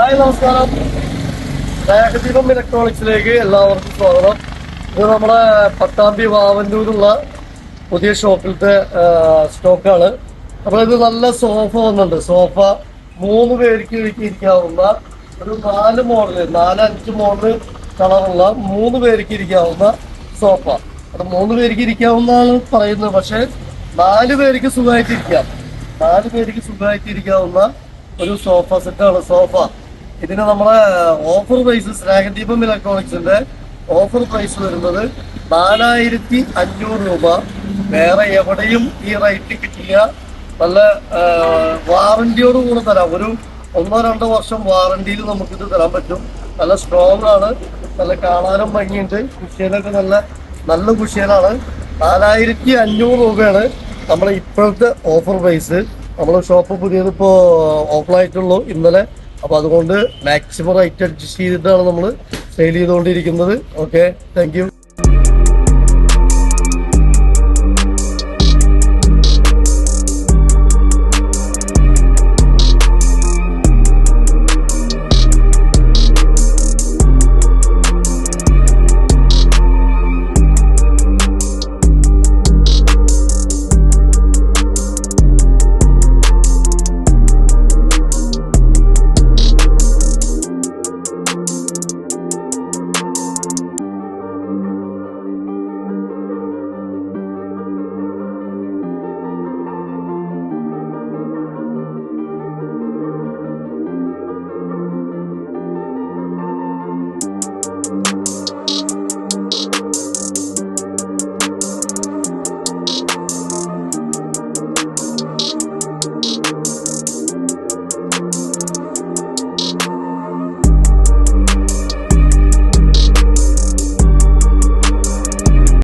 Hi നമസ്കാരം ദീപം ഇലക്ട്രോണിക്സിലേക്ക് എല്ലാവർക്കും സ്വാഗതം. ഇത് നമ്മുടെ പട്ടാമ്പി വാവന്നൂരുള്ള പുതിയ ഷോപ്പിലത്തെ സ്റ്റോക്കാണ്. അപ്പോൾ ഇത് നല്ല സോഫ വന്നുണ്ട് സോഫ മൂന്ന് പേർക്ക് ഇരിക്കാവുന്ന ഒരു നാല് മോഡൽ നാല് അഞ്ച് മോഡൽ കളറുള്ള മൂന്ന് പേർക്ക് ഇരിക്കാവുന്ന സോഫ. അത് മൂന്ന് പേർക്ക് ഇരിക്കാവുന്നതാണ് പറയുന്നത്. പക്ഷേ നാല് പേർക്ക് സുഖമായിട്ടിരിക്കാം. നാല് പേർക്ക് സുഖമായിട്ടിരിക്കാവുന്ന ഒരു സോഫ സെറ്റാണ് സോഫ. ഇതിന് നമ്മളെ ഓഫർ പ്രൈസ് സ്നേഹദീപം ഇലക്ട്രോണിക്സിന്റെ ഓഫർ പ്രൈസ് വരുന്നത് നാലായിരത്തി അഞ്ഞൂറ് രൂപ. വേറെ എവിടെയും ഈ റേറ്റ് കിട്ടിയ നല്ല വാറന്റിയോട് കൂടെ തരാം. ഒരു ഒന്നോ രണ്ടോ വർഷം വാറന്റിയിൽ നമുക്കിത് തരാൻ പറ്റും. നല്ല സ്ട്രോങ് ആണ്. നല്ല കാണാനും ഭംഗിയുണ്ട്. കുഷ്യനൊക്കെ നല്ല നല്ല കുഷ്യനാണ് നാലായിരത്തി അഞ്ഞൂറ് രൂപയാണ് നമ്മുടെ ഇപ്പോഴത്തെ ഓഫർ പ്രൈസ് നമ്മുടെ ഷോപ്പ് പുതിയത് ഇപ്പോൾ ഓഫറായിട്ടുള്ളൂ ഇന്നലെ അപ്പോൾ അതുകൊണ്ട് മാക്സിമം റേറ്റ് അഡ്ജസ്റ്റ് ചെയ്തിട്ടാണ് നമ്മൾ സെയിൽ ചെയ്തുകൊണ്ടിരിക്കുന്നത്. Okay thank